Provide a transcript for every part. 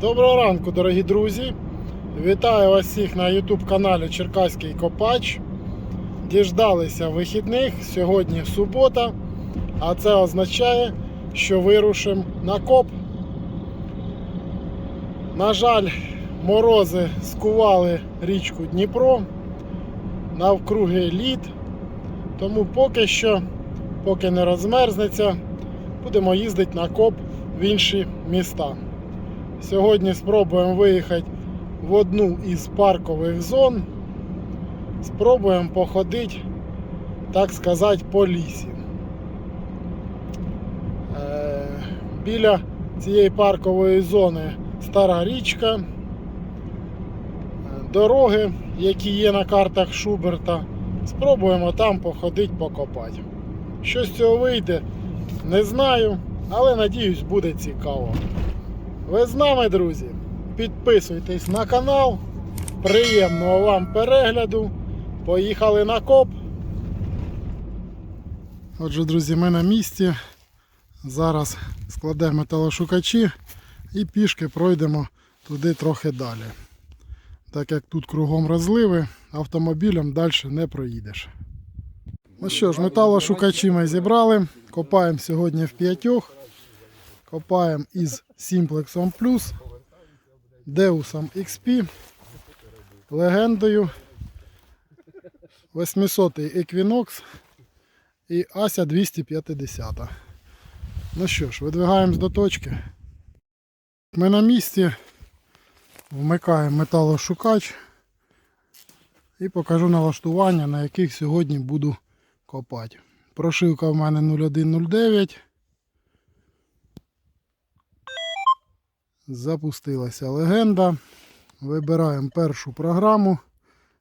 Доброго ранку, дорогі друзі! Вітаю вас всіх на YouTube каналі Черкаський Копач. Діждалися вихідних. Сьогодні субота, а це означає, що вирушимо на коп. На жаль, морози скували річку Дніпро, навкруги лід. Тому поки що, поки не розмерзнеться, будемо їздити на коп в інші міста. Сьогодні спробуємо виїхати в одну із паркових зон. Спробуємо походити, так сказати, по лісі. Е, Біля цієї паркової зони стара річка, е, дороги, які є на картах Шуберта. Спробуємо там походити, покопати. Що з цього вийде, не знаю, але надіюсь, буде цікаво. Ви з нами, друзі? Підписуйтесь на канал. Приємного вам перегляду. Поїхали на коп. Отже, друзі, ми на місці. Зараз складемо металошукачі і пішки пройдемо туди трохи далі. Так як тут кругом розливи, автомобілем далі не проїдеш. Ну що ж, металошукачі ми зібрали. Копаємо сьогодні в п'ятьох. Копаємо із Simplexом Plus, Deusом XP, легендою, 800 Equinox і Ася 250. Ну що ж, видвигаємось до точки. Ми на місці. Вмикаємо металошукач і покажу налаштування, на яких сьогодні буду копати. Прошивка в мене 0109. Запустилася легенда. Вибираємо першу програму.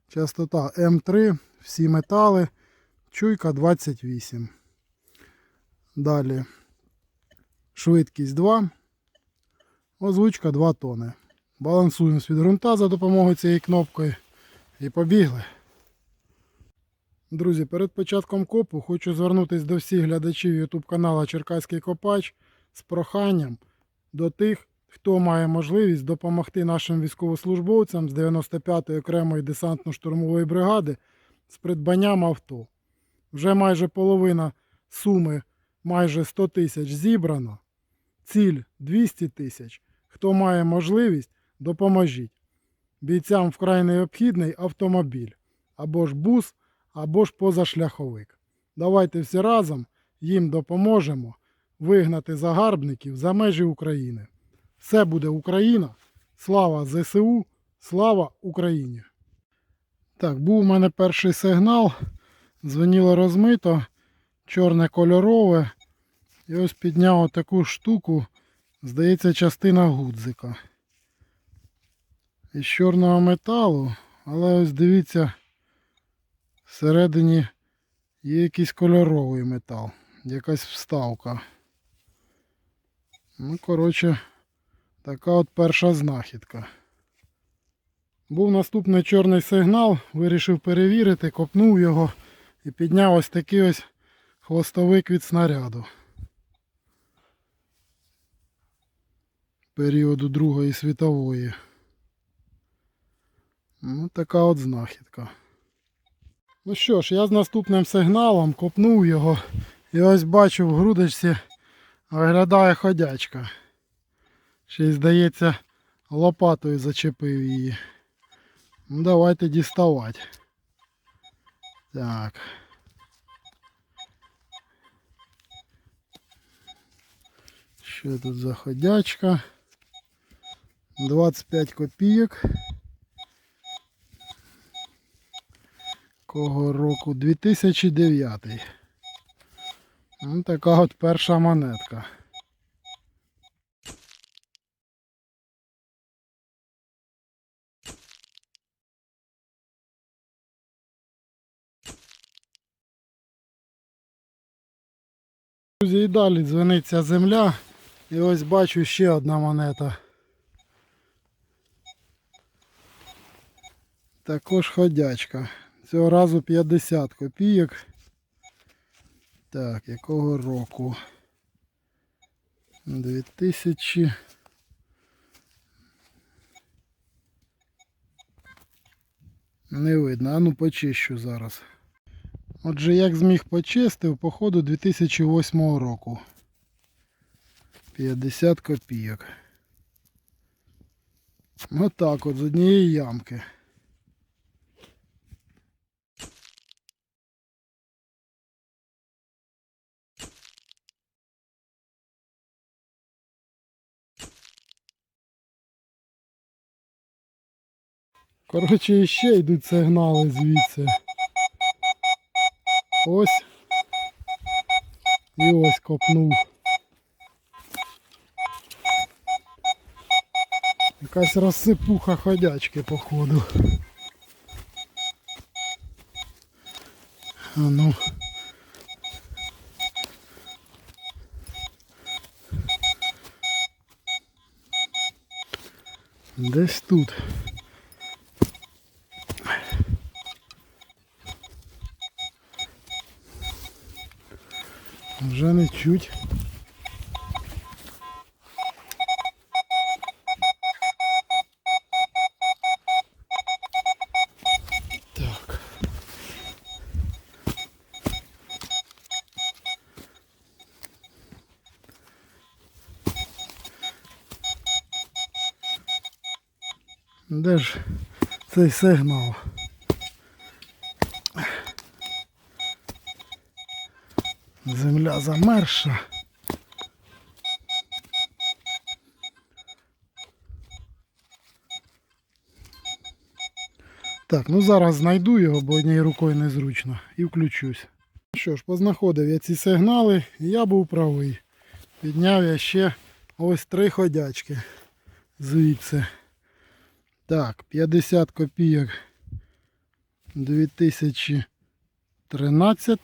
Частота М3, всі метали, чуйка 28. Далі швидкість 2. Озвучка 2 тони. Балансуємо від ґрунта за допомогою цієї кнопки. І побігли. Друзі, перед початком копу хочу звернутися до всіх глядачів YouTube каналу Черкаський Копач з проханням до тих, хто має можливість допомогти нашим військовослужбовцям з 95-ї окремої десантно-штурмової бригади з придбанням авто. Вже майже половина суми, майже 100 тисяч зібрано. Ціль 200 тисяч. Хто має можливість, допоможіть. Бійцям вкрай необхідний автомобіль або ж бус, або ж позашляховик. Давайте всі разом їм допоможемо вигнати загарбників за межі України. Все буде Україна. Слава ЗСУ, слава Україні. Так, був у мене перший сигнал. Дзвоніло розмито, чорне кольорове. І ось підняв таку штуку, здається, частина гудзика. Із чорного металу, але ось дивіться, всередині є якийсь кольоровий метал, якась вставка. Ну, коротше, така от перша знахідка. Був наступний чорний сигнал, вирішив перевірити, копнув його і підняв ось такий ось хвостовик від снаряду. Періоду Другої світової. Ну, така от знахідка. Ну що ж, я з наступним сигналом копнув його і ось бачу в грудочці виглядає ходячка. Ще й здається лопатою зачепив її. Ну давайте діставати. Так. Що тут за ходячка? 25 копійок. Кого року? 2009. Ну, така от перша монетка. Друзі, і далі дзвониться земля. І ось бачу ще одна монета. Також ходячка. Цього разу 50 копійок. Так, якого року? 2000. Не видно, а ну почищу зараз. Отже, як зміг почистив, походу 2008 року. 50 копійок. Отак от з однієї ямки. Коротше, іще йдуть сигнали звідси. Ось. І ось копнув. Якась розсипуха ходячки, походу. А ну. Десь тут. Вже не чуть. Так. Де ж цей сигнал? Земля замерша. Так, ну зараз знайду його, бо однією рукою незручно, і включусь. Що ж, познаходив я ці сигнали, і я був правий. Підняв я ще ось три ходячки звідси. Так, 50 копійок 2013.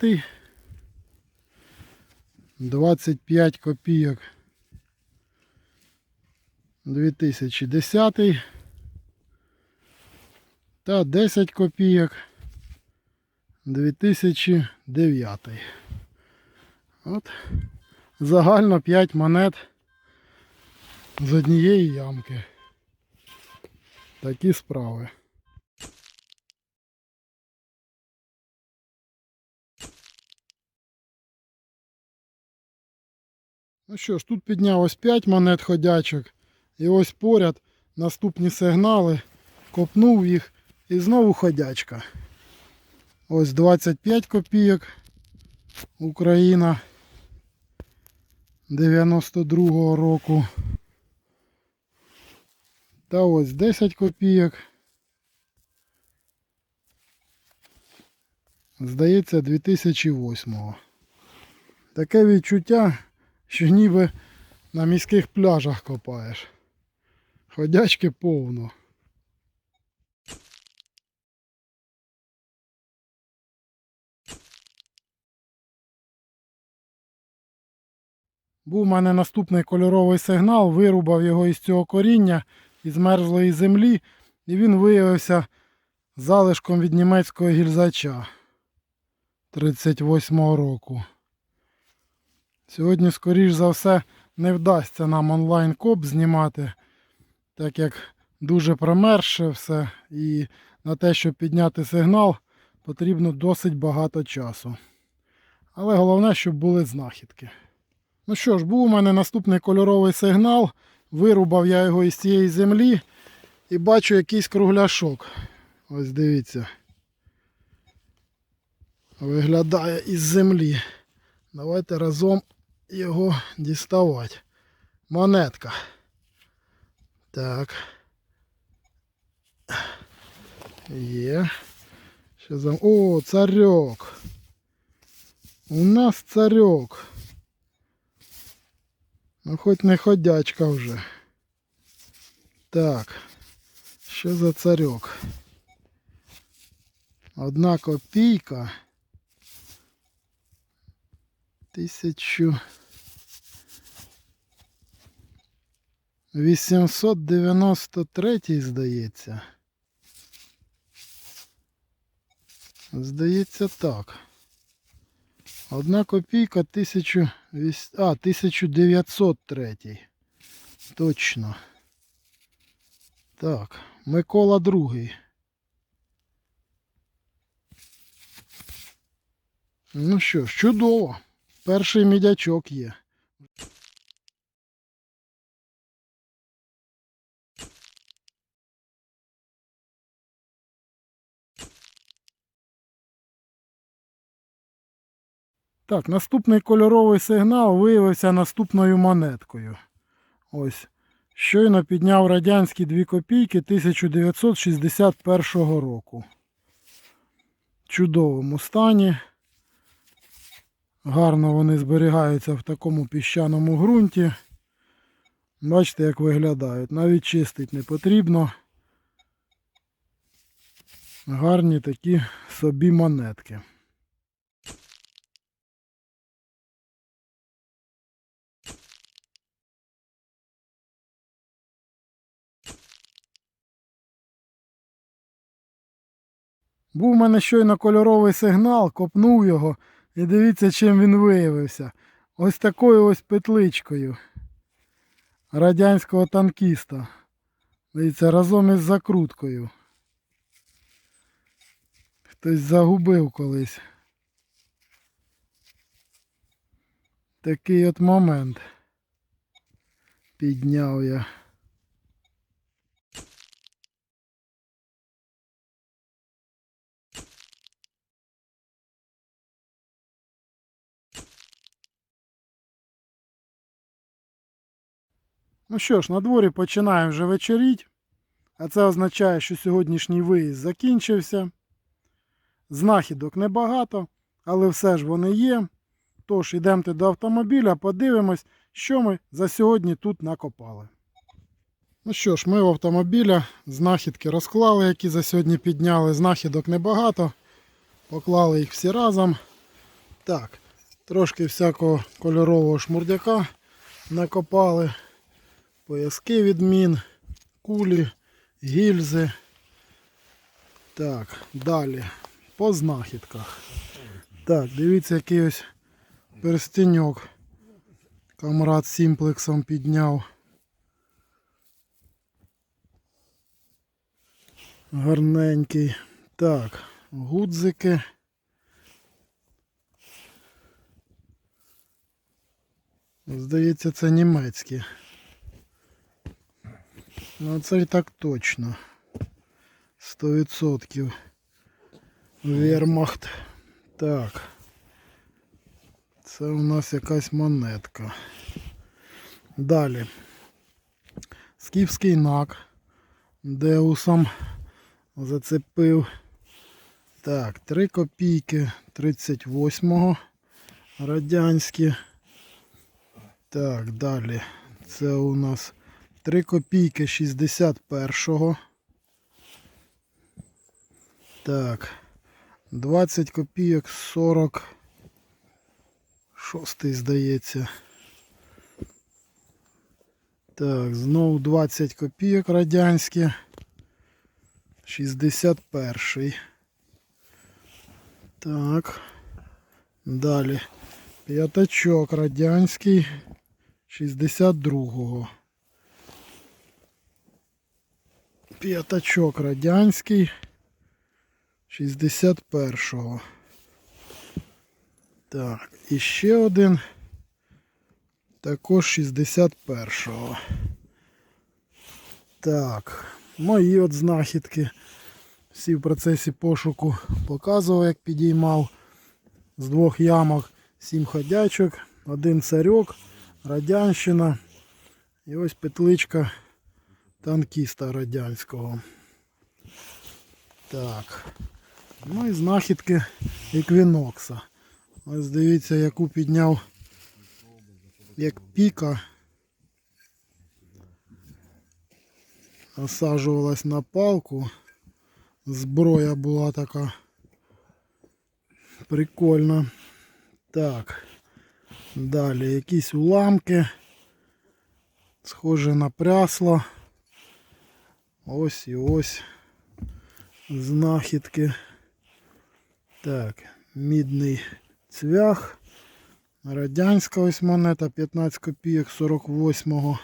25 копійок 2010 та 10 копійок 2009. От загально 5 монет з однієї ямки. Такі справи. Ну що ж, тут піднялось 5 монет ходячок. І ось поряд наступні сигнали. Копнув їх і знову ходячка. Ось 25 копійок. Україна 92-го року. Та ось 10 копійок. Здається, 2008-го. Таке відчуття, що ніби на міських пляжах копаєш. Ходячки повно. Був у мене наступний кольоровий сигнал, вирубав його із цього коріння, із мерзлої землі, і він виявився залишком від німецького гільзача 38-го року. Сьогодні, скоріш за все, не вдасться нам онлайн коп знімати, так як дуже промерше все. І на те, щоб підняти сигнал, потрібно досить багато часу. Але головне, щоб були знахідки. Ну що ж, був у мене наступний кольоровий сигнал. Вирубав я його із цієї землі і бачу якийсь кругляшок. Ось дивіться. Виглядає із землі. Давайте разом його діставати. Монетка. Так. Є. Що за... О, царьок. У нас царьок. Ну хоч не ходячка вже. Так. Що за царьок? Одна копійка. Тисячу 893, здається. Здається так. Одна копійка 1000, а, 1903. Точно. Так, Микола Другий. Ну що ж, чудово. Перший мідячок є. Так, наступний кольоровий сигнал виявився наступною монеткою. Ось. Щойно підняв радянські 2 копійки 1961 року. Чудовому стані. Гарно вони зберігаються в такому піщаному ґрунті. Бачите, як виглядають. Навіть чистить не потрібно. Гарні такі собі монетки. Був у мене щойно кольоровий сигнал, копнув його і дивіться, чим він виявився. Ось такою ось петличкою радянського танкіста. Дивіться, разом із закруткою. Хтось загубив колись. Такий от момент. Підняв я. Ну що ж, на дворі починає вже вечеріть, а це означає, що сьогоднішній виїзд закінчився. Знахідок небагато, але все ж вони є. Тож, йдемте до автомобіля, подивимось, що ми за сьогодні тут накопали. Ну що ж, ми в автомобіля знахідки розклали, які за сьогодні підняли. Знахідок небагато. Поклали їх всі разом. Так, трошки всякого кольорового шмурдяка накопали пояски від мін, кулі, гільзи. Так, далі. По знахідках. Так, дивіться, який ось перстеньок. Камрад сімплексом підняв. Гарненький. Так, гудзики. Здається, це німецькі. Ну це так точно. 100% Вермахт. Так. Це у нас якась монетка. Далі. Скіфський нак. Деусом зацепив. Так, 3 копійки 38-го. Радянські. Так, далі. Це у нас 3 копійки 61-го. Так. 20 копійок 46 здається. Так, знову 20 копійок радянські. 61. Так. Далі. П'ятачок радянський 62-го. П'ятачок радянський 61-го. Так, і ще один. Також 61-го. Так, мої от знахідки. Всі в процесі пошуку показував, як підіймав з двох ямок сім ходячок, один царьок, радянщина і ось петличка танкіста радянського. Так. Ну і знахідки еквінокса. Ось дивіться, яку підняв як піка. Осаджувалась на палку. Зброя була така прикольна. Так. Далі якісь уламки. Схоже на прясло. Ось і ось знахідки. Так, мідний цвях. Радянська ось монета 15 копійок 48-го.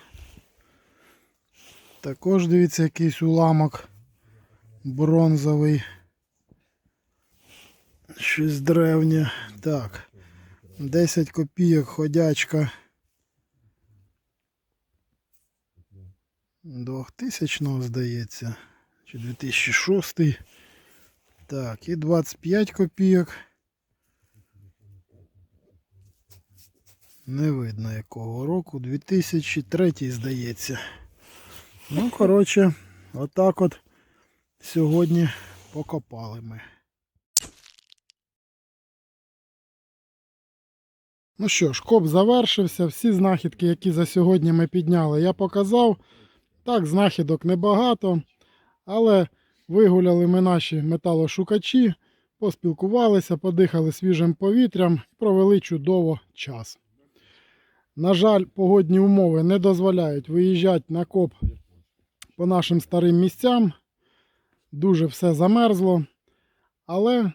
Також дивіться якийсь уламок бронзовий. Щось древнє. Так. 10 копійок ходячка. 2000 здається. Чи 2006. Так, і 25 копійок. Не видно якого року. 2003 здається. Ну, коротше, отак от сьогодні покопали ми. Ну що ж, коп завершився. Всі знахідки, які за сьогодні ми підняли, я показав. Так, знахідок небагато, але вигуляли ми наші металошукачі, поспілкувалися, подихали свіжим повітрям і провели чудово час. На жаль, погодні умови не дозволяють виїжджати на коп по нашим старим місцям. Дуже все замерзло. Але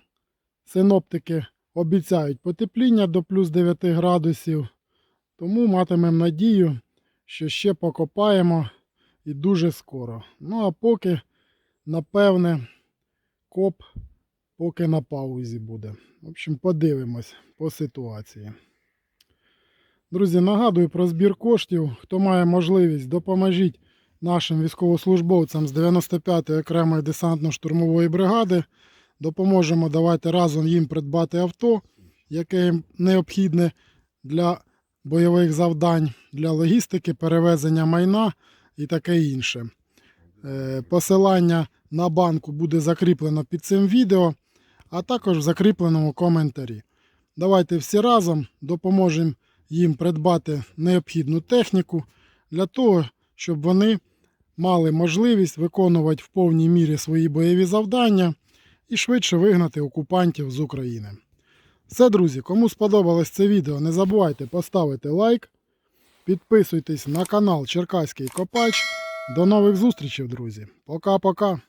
синоптики обіцяють потепління до плюс 9 градусів. Тому матимемо надію, що ще покопаємо і дуже скоро. Ну а поки, напевне, коп поки на паузі буде. В общем, подивимось по ситуації. Друзі, нагадую про збір коштів. Хто має можливість, допоможіть нашим військовослужбовцям з 95-ї окремої десантно-штурмової бригади. Допоможемо, давайте разом їм придбати авто, яке їм необхідне для бойових завдань, для логістики, перевезення майна і таке інше. Е, Посилання на банку буде закріплено під цим відео, а також в закріпленому коментарі. Давайте всі разом допоможемо їм придбати необхідну техніку для того, щоб вони мали можливість виконувати в повній мірі свої бойові завдання і швидше вигнати окупантів з України. Все, друзі, кому сподобалось це відео, не забувайте поставити лайк, підписуйтесь на канал Черкаський Копач. До нових зустрічей, друзі. Пока-пока.